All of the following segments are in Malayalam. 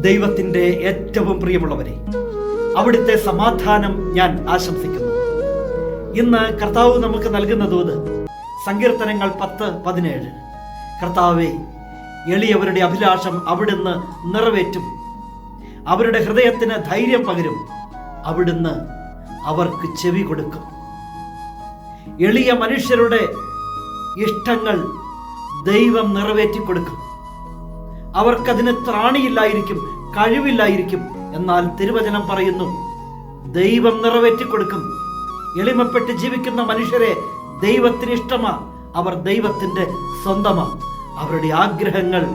ദൈവത്തിന്റെ ഏറ്റവും പ്രിയമുള്ളവരെ അവിടുത്തെ സമാധാനം ഞാൻ ആശംസിക്കുന്നു. ഇന്ന് കർത്താവ് നമുക്ക് നൽകുന്നതോത് സങ്കീർത്തനങ്ങൾ പത്ത് പതിനേഴ്. കർത്താവെ എളിയവരുടെ അഭിലാഷം അവിടുന്ന് നിറവേറ്റും. അവരുടെ ഹൃദയത്തിന് ധൈര്യം പകരും. അവിടുന്ന് അവർക്ക് ചെവി കൊടുക്കും. എളിയ മനുഷ്യരുടെ ഇഷ്ടങ്ങൾ ദൈവം നിറവേറ്റി കൊടുക്കും അവർക്കതിന് ത്രാണിയില്ലായിരിക്കും കഴിവില്ലായിരിക്കും. എന്നാൽ തിരുവചനം പറയുന്നു ദൈവം നിറവേറ്റി കൊടുക്കും എളിമപ്പെട്ട് ജീവിക്കുന്ന മനുഷ്യരെ ദൈവത്തിന് ഇഷ്ടമാ അവർ ദൈവത്തിന്റെ സ്വന്തമാ. അവരുടെ ആഗ്രഹങ്ങൾ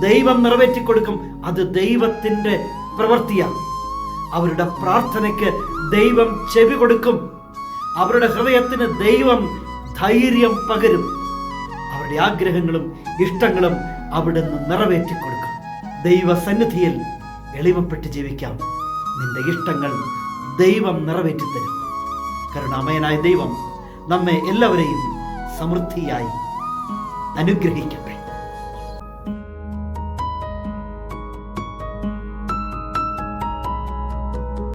ദൈവം നിറവേറ്റി കൊടുക്കും അത് ദൈവത്തിന്റെ പ്രവൃത്തിയാണ് അവരുടെ പ്രാർത്ഥനയ്ക്ക് ദൈവം ചെവി കൊടുക്കും. അവരുടെ ഹൃദയത്തിന് ദൈവം ധൈര്യം പകരും. അവരുടെ ആഗ്രഹങ്ങളും ഇഷ്ടങ്ങളും അവിടുന്ന് നിറവേറ്റി കൊടുക്കും ദൈവസന്നിധിയിൽ എളിമപ്പെട്ട് ജീവിക്കാം. നിന്റെ ഇഷ്ടങ്ങൾ ദൈവം നിറവേറ്റി തരും കരുണാമയനായ ദൈവം നമ്മെ എല്ലാവരെയും സമൃദ്ധിയായി അനുഗ്രഹിക്കട്ടെ.